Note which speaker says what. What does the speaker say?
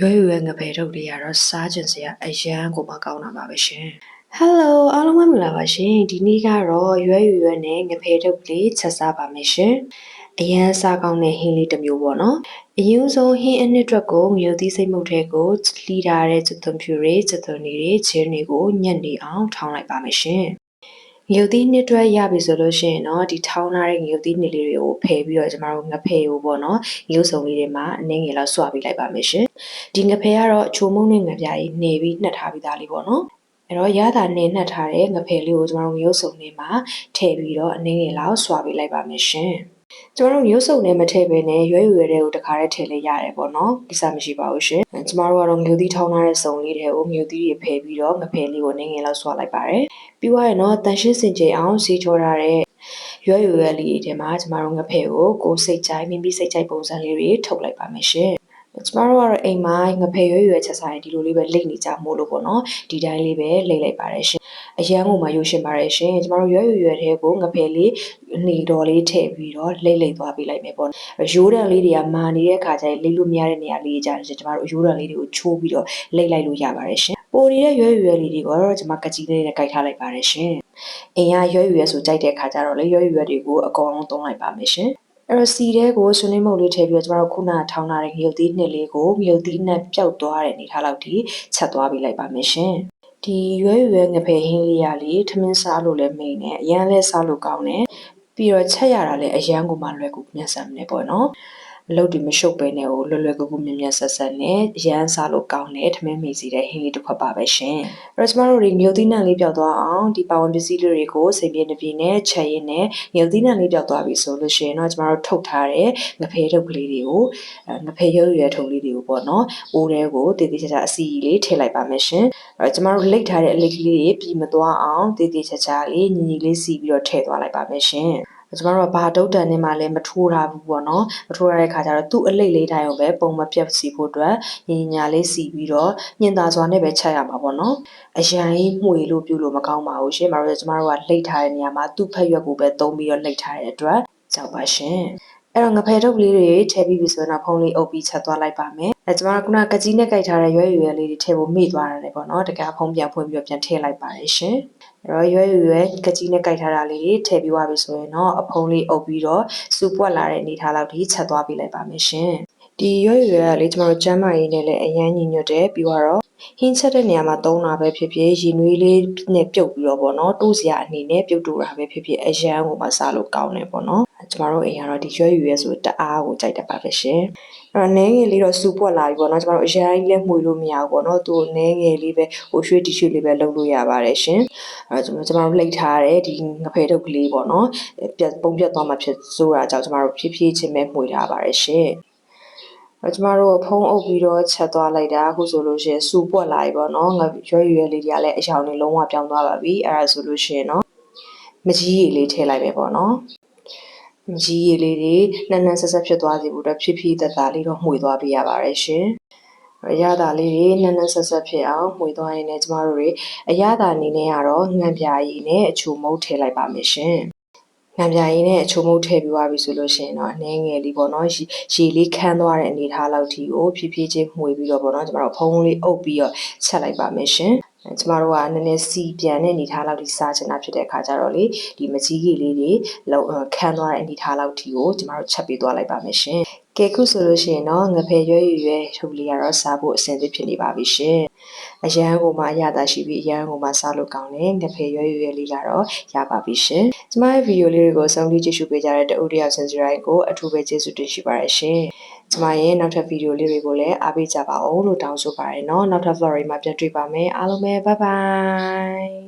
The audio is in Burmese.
Speaker 1: ရွယ်ရွယ်ငပဲထုတ်လေးကတော့စားကျင်စရာအရန်ကိုမှကောင်းတာပါပဲရှင် Hello အားလုံးပဲမင်္ဂလာပါရှင်ဒီနေ့ကတော့ရွယ်ရွယ်နဲ့ငပဲထုတ်လေးချက်စားပါမယ်ရှင်အရန်စားကောင်းတဲ့ဟင်းလေးတစ်မျိုးပေါ့နော်အရင်ဆုံးဟင်းအနှစ်အတွက်ကိုငရုတ်သီးစိတ်မုတ်ထဲကိုလှီထားတဲ့ကျွတ်သွန်ဖြူတွေကျွတ်သွန်နေတွေချင်းတွေကိုညက်နေအောင်ထောင်းလိုက်ပါမယ်ရှင် ငရုတ်သီးနှစ်တွဲရပြီဆိုလို့ရှိရင်တော့ဒီထောင်းထားတဲ့ငရုတ်သီးနှစ်လေးတွေကိုဖယ်ပြီးတော့ကျမတို့ငဖယ်ကိုပေါ့နော်ငရုတ်စုံလေးတွေမှာအနည်းငယ်လောက်ဆွပေးလိုက်ပါမယ်ရှင်ဒီငဖယ်ကတော့အချိုမုံနဲ့ငပြားကြီးနေပြီးနှက်ထားပြီးသားလေးပေါ့နော်အဲ့တော့ရတာနေနှက်ထားတဲ့ငဖယ်လေးကိုကျမတို့ငရုတ်စုံလေးမှာထည့်ပြီးတော့အနည်းငယ်လောက်ဆွပေးလိုက်ပါမယ်ရှင် ကျမတို့ရုပ်စုံနဲ့မထည့်ဘဲနဲ့ရွယ်ရွယ်တဲ့ကိုတခါတည်းထည့်လိုက်ရတယ်ပေါ့နော်ဒီစားမရှိပါဘူးရှင်ကျမတို့ကတော့ငြိုသီးထောင်းထားတဲ့စုံလေးတွေကိုငြိုသီးတွေဖယ်ပြီးတော့ငဖယ်လေးကိုနည်းငယ်လောက်ဆွလိုက်ပါတယ်ပြီးသွားရင်တော့တန်ရှင်းစင်ကြယ်အောင်စီချောထားတဲ့ရွယ်ရွယ်လေးတွေထဲမှာကျမတို့ငဖယ်ကိုကိုယ်စိတ်ကြိုက်မိမိစိတ်ကြိုက်ပုံစံလေးတွေထုတ်လိုက်ပါမယ်ရှင် ကျမတို့ကတော့အိမ်မှာငဖယ်ရွယ်ရွယ်ချက်စားရင်ဒီလိုလေးပဲလိမ့်နေကြမို့လို့ပေါ့နော်ဒီတိုင်းလေးပဲလိမ့်လိုက်ပါတယ်ရှင်အရန်ကိုမှရုပ်ရှင်ပါတယ်ရှင်ကျမတို့ရွယ်ရွယ်ရွယ်တဲ့ကိုငဖယ်လေးနေတော်လေးထည့်ပြီးတော့လိမ့်လိမ့်သွားပေးလိုက်မယ်ပေါ့ရိုးတံလေးတွေကမာနေတဲ့အခါကျရင်လိမ့်လို့မရတဲ့နေရာလေးကြတယ်ကျမတို့ရိုးတံလေးတွေကိုချိုးပြီးတော့လိမ့်လိုက်လို့ရပါတယ်ရှင်ပိုနေတဲ့ရွယ်ရွယ်လေးတွေကတော့ကျမကကြီးလေးနဲ့ကြိုက်ထားလိုက်ပါတယ်ရှင်အင်ရရွယ်ရွယ်ဆိုကြိုက်တဲ့အခါကျတော့လေရွယ်ရွယ်တွေကိုအကောင်လုံးသုံးလိုက်ပါမယ်ရှင် အဲ့တော့စီတဲ့ကိုဆွနေမုတ်လေးထည့်ပြီးတော့ကျမတို့ခုနထောင်းထားတဲ့ငရုတ်သီးနှစ်လေးကိုငရုတ်သီးနဲ့ပျောက်သွားတဲ့အနေထားလောက်ထိချက်သွားပေးလိုက်ပါမယ်ရှင်ဒီရွယ်ရွယ်ငဖယ်ဟင်းလေးရလေးထမင်းစားလို့လည်းမိန်နဲ့အရန်လဲစားလို့ကောင်းတယ်ပြီးတော့ချက်ရတာလည်းအရန်ကိုမှလွယ်ကူမျက်စံနေပေါ့နော် အလုပ်တွေမရှုပ်ပဲနဲ့ကိုလွယ်လွယ်ကူကူမြင်မြတ်ဆက်ဆက်နဲ့ရမ်းစားလို့ကောင်းတဲ့ထမင်းမေစီတဲ့ဟင်းလေးတစ်ခွက်ပါပဲရှင်အဲ့တော့ကျမတို့တွေမြို့သီးနှံလေးပျောက်သွားအောင်ဒီပါဝင်ပစ္စည်းလေးတွေကိုစိတ်ပြေနှပြေနဲ့ချက်ရင်းနဲ့မြို့သီးနှံလေးပျောက်သွားပြီဆိုလို့ရှိရင်တော့ကျမတို့ထုတ်ထားတဲ့ငဖဲထုတ်ကလေးတွေကိုငဖဲရုပ်ရွယ်ထုတ်လေးတွေကိုပေါ့နော်အိုးတဲကိုတည်တည်ချာချာအစီလေးထည့်လိုက်ပါမယ်ရှင်အဲ့တော့ကျမတို့လိတ်ထားတဲ့အလိတ်ကလေးတွေပြီးမသွားအောင်တည်တည်ချာချာလေးညီညီလေးစီပြီးတော့ထည့်သွားလိုက်ပါမယ်ရှင် ကျမတို့ကဘာတုတ်တန်နဲ့မှလည်းမထိုးထားဘူးပေါ့နော်မထိုးရတဲ့ခါကျတော့သူ့အလိတ်လေးတိုင်းကိုပဲပုံမပြတ်စီဖို့အတွက်ညင်ညာလေးစီပြီးတော့ညင်သာစွာနဲ့ပဲချက်ရမှာပေါ့နော်အရန်ကြီးမှုလို့ပြုလို့မကောင်းပါဘူးရှင်မတို့ကျမတို့ကလိတ်ထားတဲ့နေရာမှာသူ့ဖက်ရွက်ကိုပဲသုံးပြီးတော့လိတ်ထားတဲ့အတွက်ကြောက်ပါရှင် အဲ့တော့ငဖယ်ထုတ်ကလေးတွေထည့်ပြီးပြီဆိုရင်တော့ဖုံးလေးအုပ်ပြီးချက်သွားလိုက်ပါမယ်။အဲကျမတို့ကကကြီးနဲ့ကြိုက်ထားတဲ့ရွယ်ရွယ်လေးတွေထည့်ဖို့မေ့သွားရတယ်ပေါ့နော်။တကယ်ဖုံးပြန်ဖွင့်ပြီးတော့ပြန်ထည့်လိုက်ပါတယ်ရှင်။အဲ့တော့ရွယ်ရွယ်ကကြီးနဲ့ကြိုက်ထားတာလေးတွေထည့်ပြီးသွားပြီဆိုရင်တော့အဖုံးလေးအုပ်ပြီးတော့စူပွက်လာတဲ့အနေထားလောက်ထိချက်သွားပေးလိုက်ပါမယ်ရှင်။ဒီရွယ်ရွယ်ကလေကျမတို့ကျမ်းမာရေးနဲ့လည်းအရန်ညီညွတ်တယ်ပြီးတော့ဟင်းချက်တဲ့နေရာမှာသုံးတာပဲဖြစ်ဖြစ်ရေနွေးလေးနဲ့ပြုတ်ပြီးတော့ပေါ့နော်တိုးစရာအနေနဲ့ပြုတ်တူတာပဲဖြစ်ဖြစ်အရန်ကိုမှစားလို့ကောင်းတယ်ပေါ့နော် ကျမတို့အိမ်ကတော့ဒီရွက်ရွယ်ဆိုတအားကိုကြိုက်တတ်ပါပဲရှင်အဲ့တော့နည်းငယ်လေးတော့စူပွက်လာပြီပေါ့နော်ကျမတို့အရန်ကြီးလည်းမှွေလို့မရဘူးပေါ့နော်သူနည်းငယ်လေးပဲဟိုရွှေတီရွှေလေးပဲလုပ်လို့ရပါတယ်ရှင်အဲ့တော့ကျမတို့လှိတ်ထားတဲ့ဒီငဖဲထုတ်ကလေးပေါ့နော်ပြတ်ပုံပြတ်သွားမှဖြစ်ဆိုတာကြောင့်ကျမတို့ဖြည်းဖြည်းချင်းပဲမှွေထားပါတယ်ရှင်အဲကျမတို့ဖုံးအုပ်ပြီးတော့ချက်သွားလိုက်တာအခုဆိုလို့ရှိရင်စူပွက်လာပြီပေါ့နော်ငါရွယ်ရွယ်လေးတွေကလည်းအယောင်တွေလုံးဝပြောင်းသွားပါပြီအဲဒါဆိုလို့ရှိရင်တော့မကြီးရည်လေးထည့်လိုက်ပဲပေါ့နော်မ ကြီးရည်လေးတွေနှမ်းနှမ်းဆက်ဆက်ဖြစ်သွားစေဖို့အတွက်ဖြည်းဖြည်းသက်သာလေးတော့မှွေသွားပေးရပါတယ်ရှင်အရသာလေးတွေနန်းနန်းဆက်ဆက်ဖြစ်အောင်မှွေသွားရင်လည်းကျမတို့တွေအရသာအနေနဲ့ကတော့ငံပြာရည်နဲ့အချိုမုတ်ထည့်လိုက်ပါမယ်ရှင်ငံပြာရည်နဲ့အချိုမုတ်ထည့်ပြီးသွားပြီဆိုလို့ရှိရင်တော့အနေငယ်လေးပေါ့နော်ရေလေးခမ်းသွားတဲ့အနေထားလောက်ထိကိုဖြည်းဖြည်းချင်းမှွေပြီးတော့ပေါ့နော်ကျမတို့ဖုံးလေးအုပ်ပြီးတော့ချက်လိုက်ပါမယ်ရှင် ကျမတို့ကနည်းနည်းစီပြန်တဲ့အနေထားလောက်ထိစားချင်တာဖြစ်တဲ့အခါကျတော့လေဒီမကြီးကြီးလေးတွေလောက်ခမ်းသွားတဲ့အနေထားလောက်ထိကိုကျမတို့ချက်ပေးသွားလိုက်ပါမယ်ရှင် ကဲခုဆိုလို့ရှိရင်တော့ငဖယ်ရွယ်ရွယ်ထုတ်လေးကတော့စားဖို့အဆင်သင့်ဖြစ်နေပါပြီရှင်အရန်ကိုမှအရသာရှိပြီးအရန်ကိုမှစားလို့ကောင်းတယ်ငဖယ်ရွယ်ရွယ်လေးကတော့ရပါပြီရှင်ကျမရဲ့ဗီဒီယိုလေးတွေကိုဆုံးဖြတ်ကြည့်ရှုပေးကြတဲ့တအုပ်တယောက်စင်စရိုက်ကိုအထူးပဲကျေးဇူးတင်ရှိပါတယ်ရှင်ကျမရဲ့နောက်ထပ်ဗီဒီယိုလေးတွေကိုလည်းအားပေးကြပါဦးလို့တောင်းဆိုပါရနော်နောက်ထပ် vlog မှာပြန်တွေ့ပါမယ်အားလုံးပဲ bye bye